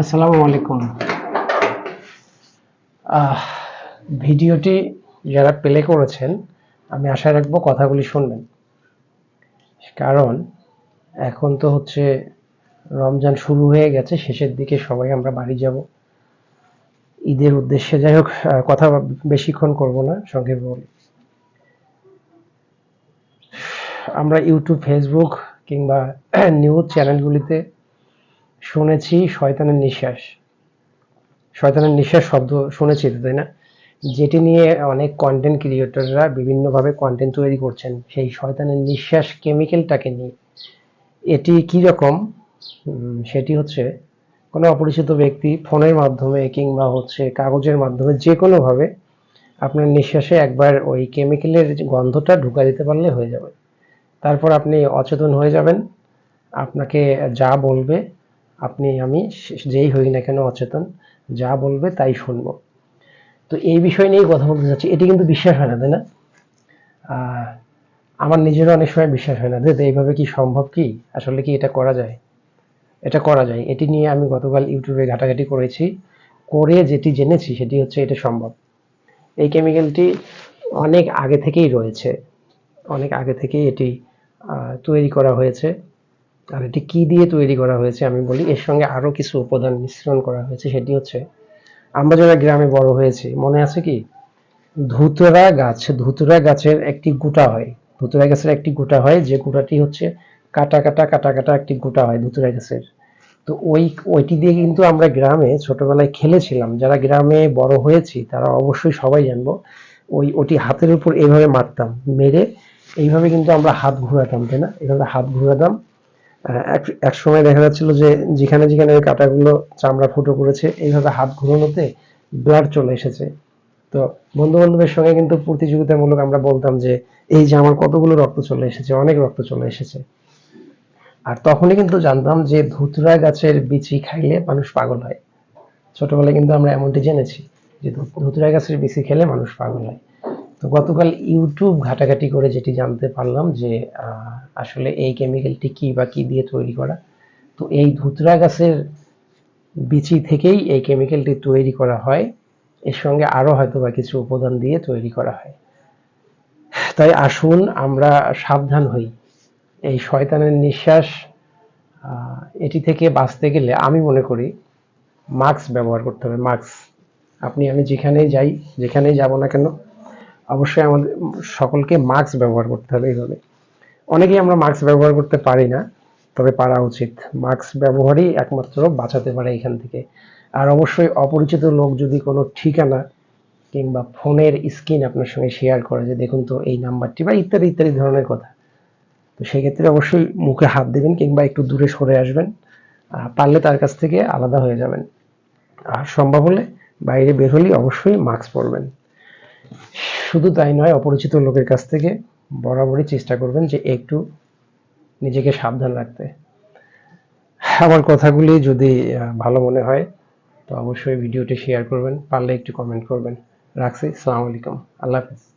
আসসালামু আলাইকুম। ভিডিওটি যারা প্লে করেছেন, আমি আশা রাখব কথাগুলি শুনবেন। কারণ এখন তো হচ্ছে রমজান শুরু হয়ে গেছে, শেষের দিকে সবাই আমরা বাড়ি যাব। ঈদের উদ্দেশ্যে যাই হোক কথা বেশিক্ষণ করব না সঙ্গে বলি। আমরা ইউটিউব ফেসবুক কিংবা নিউজ চ্যানেলগুলিতে শুনেছি শয়তানের নিঃশ্বাস। শয়তানের নিঃশ্বাস শব্দ শুনেছি তাই না? যেটি নিয়ে অনেক কন্টেন্ট ক্রিয়েটররা বিভিন্নভাবে কন্টেন্ট তৈরি করছেন, সেই শয়তানের নিঃশ্বাস কেমিক্যালটাকে নিয়ে। এটি কি রকম? সেটি হচ্ছে কোনো অপরিচিত ব্যক্তি ফোনের মাধ্যমে কিংবা হচ্ছে কাগজের মাধ্যমে যে কোনোভাবে আপনার নিঃশ্বাসে একবার ওই কেমিক্যালের গন্ধটা ঢুকা দিতে পারলে হয়ে যাবে। তারপর আপনি অচেতন হয়ে যাবেন, আপনাকে যা বলবে আপনি, আমি যেই হই না কেন অচেতন, যা বলবে তাই শুনব। তো এই বিষয় নিয়েই কথা বলতে চাচ্ছি। এটি কিন্তু বিশ্বাস হয় না, তাই না? আমার নিজেরও অনেক সময় বিশ্বাস হয় না যে এইভাবে কি সম্ভব কি? আসলে কি এটা করা যায়? এটা করা যায়। এটি নিয়ে আমি গতকাল ইউটিউবে ঘাটাঘাটি করেছি, করে যেটি জেনেছি সেটি হচ্ছে এটা সম্ভব। এই কেমিক্যালটি অনেক আগে থেকেই রয়েছে। অনেক আগে থেকেই এটি তৈরি করা হয়েছে। আর এটি কি দিয়ে তৈরি করা হয়েছে আমি বলি, এর সঙ্গে আরও কিছু উপাদান মিশ্রণ করা হয়েছে, সেটি হচ্ছে আমরা যারা গ্রামে বড় হয়েছি, মনে আছে কি? ধুতরা গাছ, ধুতরা গাছের একটি গুটা হয়। ধুতরা গাছের একটি গুটা হয়, যে গুটাটি হচ্ছে কাটা কাটা কাটা কাটা একটি গুটা হয় ধুতরা গাছের। তো ওই, ওইটি দিয়ে কিন্তু আমরা গ্রামে ছোটবেলায় খেলেছিলাম। যারা গ্রামে বড় হয়েছি, তারা অবশ্যই সবাই জানব, ওই, ওটি হাতের উপর এইভাবে মারতাম, মেরে এইভাবে কিন্তু আমরা হাত ঘোরাতাম, তাই না? এইভাবে হাত ঘোরাতাম এক সময় দেখা যাচ্ছিল যে যেখানে যেখানে ওই কাঁটাগুলো চামড়া ফুটো করেছে, এইভাবে হাত ঘুরানোতে ব্লাড চলে এসেছে। তো বন্ধু বান্ধবের সঙ্গে কিন্তু প্রতিযোগিতামূলক আমরা বলতাম যে, এই যে আমার কতগুলো রক্ত চলে এসেছে, অনেক রক্ত চলে এসেছে। আর তখনই কিন্তু জানতাম যে ধুতরা গাছের বিচি খাইলে মানুষ পাগল হয়। ছোটবেলায় কিন্তু আমরা এমনটি জেনেছি যে ধুতরা গাছের বিচি খেলে মানুষ পাগল হয়। তো গতকাল ইউটিউব ঘাটাঘাটি করে যেটি জানতে পারলাম যে আসলে এই কেমিক্যালটি কি বা কি দিয়ে তৈরি করা। তো এই ধুতরা গাছের বিচি থেকেই এই কেমিক্যালটি তৈরি করা হয়। এর সঙ্গে আরও হয়তো বা কিছু উপাদান দিয়ে তৈরি করা হয়। তাই আসুন আমরা সাবধান হই। এই শয়তানের নিঃশ্বাস এটি থেকে বাঁচতে গেলে আমি মনে করি মাস্ক ব্যবহার করতে হবে, মাস্ক। আপনি, আমি যেখানেই যাই, যেখানেই যাব না কেন অবশ্যই আমাদের সকলকে মাস্ক ব্যবহার করতে হবে এইভাবে। অনেকেই আমরা মাস্ক ব্যবহার করতে পারি না, তবে পারা উচিত। মাস্ক ব্যবহারই একমাত্র বাঁচাতে পারে এখান থেকে। আর অবশ্যই অপরিচিত লোক যদি কোনো ঠিকানা কিংবা ফোনের স্ক্রিন আপনার সঙ্গে শেয়ার করে যে, দেখুন তো এই নাম্বারটি বা ইত্যাদি ইত্যাদি ধরনের কথা। তো সেক্ষেত্রে অবশ্যই মুখে হাত দেবেন কিংবা একটু দূরে সরে আসবেন পারলে তার কাছ থেকে আলাদা হয়ে যাবেন। আর সম্ভব হলে বাইরে বের হলেই অবশ্যই মাস্ক পরবেন। শুধু তাই নয়, অপরিচিত লোকের কাছ থেকে বরাবরই চেষ্টা করবেন যে একটু নিজেকে সাবধান রাখতে। আমার কথাগুলি যদি ভালো মনে হয়, তো অবশ্যই ভিডিওটি শেয়ার করবেন, পারলে একটু কমেন্ট করবেন। রাখছি, সালাম আলাইকুম। আল্লাহ হাফিজ।